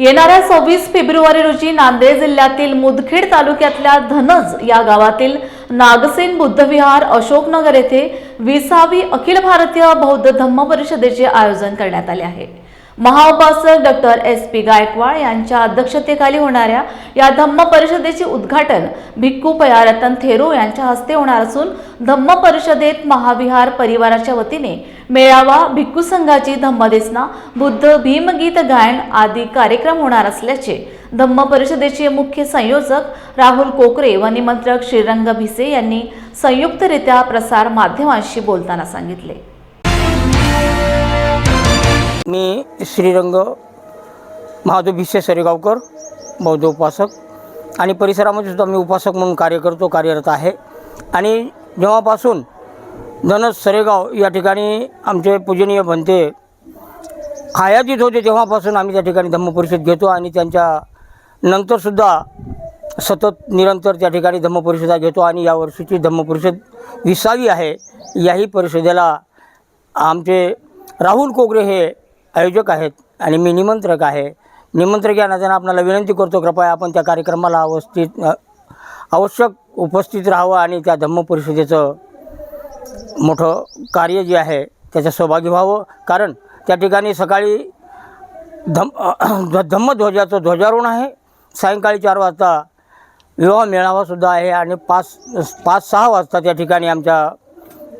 येणाऱ्या सव्वीस फेब्रुवारी रोजी नांदेड जिल्ह्यातील मुदखेड तालुक्यातल्या धनज या गावातील नागसेन बुद्धविहार अशोकनगर येथे विसावी अखिल भारतीय बौद्ध धम्म परिषदेचे आयोजन करण्यात आले आहे. महाउपासक डॉक्टर एस पी गायकवाड यांच्या अध्यक्षतेखाली होणाऱ्या या धम्म परिषदेचे उद्घाटन भिक्खू पयारतन थेरो यांच्या हस्ते होणार असून धम्म परिषदेत महाविहार परिवाराच्या वतीने मेळावा भिक्खू संघाची धम्मदेसना बुद्ध भीमगीत गायन आदी कार्यक्रम होणार असल्याचे धम्म परिषदेचे मुख्य संयोजक राहुल कोकरे व निमंत्रक श्रीरंग भिसे यांनी संयुक्तरित्या प्रसार माध्यमांशी बोलताना सांगितले. मी श्रीरंग महादेव भिसे सरेगावकर बौद्ध उपासक. आणि परिसरामध्ये सुद्धा मी उपासक म्हणून कार्य करतो कार्यरत आहे. आणि जेव्हापासून धनस सरेगाव या ठिकाणी आमचे पूजनीय बनते हयातीत होते तेव्हापासून आम्ही त्या ठिकाणी धम्मपरिषद घेतो आणि त्यांच्या नंतरसुद्धा सतत निरंतर त्या ठिकाणी धम्मपरिषदा घेतो आणि यावर्षीची धम्मपरिषद विसावी आहे. याही परिषदेला आमचे राहुल कोगरे हे आयोजक आहेत आणि मी निमंत्रक आहे. निमंत्रक या नात्यानं आपल्याला विनंती करतो कृपया आपण त्या कार्यक्रमाला अवस्थित आवश्यक उपस्थित राहावं आणि त्या धम्म परिषदेचं मोठं कार्य जे आहे त्याच्या सहभागी व्हावं. कारण त्या ठिकाणी सकाळी धम धम्मध्वजाचं ध्वजारोहण आहे. सायंकाळी चार वाजता विवाह मेळावासुद्धा आहे आणि पाच पाच सहा वाजता त्या ठिकाणी आमच्या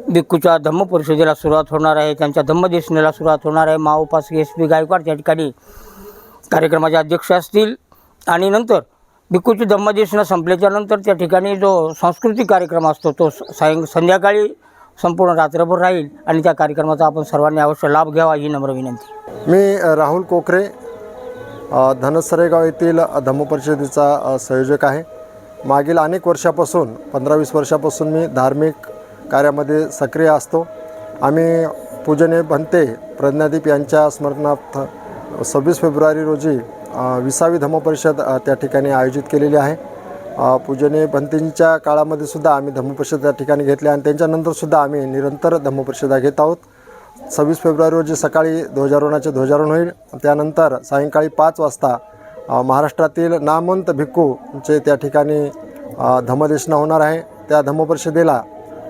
भिक्खूच्या धम्म परिषदेला सुरुवात होणार आहे त्यांच्या धम्मदेशनेला सुरुवात होणार आहे. महाउपासक एस पी गायकवाड त्या ठिकाणी कार्यक्रमाचे अध्यक्ष असतील. आणि नंतर भिक्खूची धम्मदेशना संपल्याच्यानंतर त्या ठिकाणी जो सांस्कृतिक कार्यक्रम असतो तो स- सायं संध्याकाळी संपूर्ण रात्रभर राहील आणि त्या कार्यक्रमाचा आपण सर्वांनी अवश्य लाभ घ्यावा ही नम्र विनंती. मी राहुल कोकरे धनसरेगाव येथील धम्मपरिषदेचा संयोजक आहे. मागील अनेक वर्षापासून पंधरा वीस वर्षापासून मी धार्मिक कार्यामध्ये सक्रिय असतो. आम्ही पूजनीय भंते प्रज्ञादीप यांच्या स्मरणार्थ सव्वीस फेब्रुवारी रोजी विसावी धम्मपरिषद त्या ठिकाणी आयोजित केलेली आहे. पूजने पूजनीय काळामध्ये सुद्धा आम्ही धम्मपरिषद त्या ठिकाणी घेतले आणि त्यांच्यानंतरसुद्धा आम्ही निरंतर धम्मपरिषदा घेत आहोत. सव्वीस फेब्रुवारी रोजी सकाळी ध्वजारोहणाचे ध्वजारोहण होईल. त्यानंतर सायंकाळी पाच वाजता महाराष्ट्रातील नामवंत भिक्खूचे त्या ठिकाणी धम्मदेशना होणार आहे. त्या धम्मपरिषदेला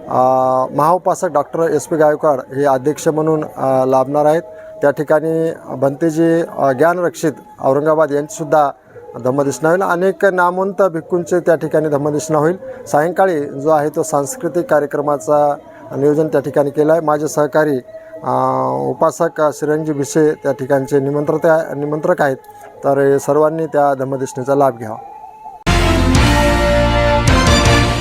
महाउपासक डॉक्टर एस पी गायकवाड हे अध्यक्ष म्हणून लाभणार आहेत. त्या ठिकाणी भंतेजी ज्ञानरक्षित औरंगाबाद यांचीसुद्धा धम्मदेशना होईल. अनेक नामवंत भिक्कूंचे त्या ठिकाणी धम्मदेशना होईल. सायंकाळी जो आहे तो सांस्कृतिक कार्यक्रमाचा नियोजन त्या ठिकाणी केलं आहे. माझे सहकारी उपासक श्रीरंजी भिसे त्या ठिकाणचे निमंत्रक निमंत्रक आहेत. तर हे सर्वांनी त्या धम्मदेशनेचा लाभ घ्यावा.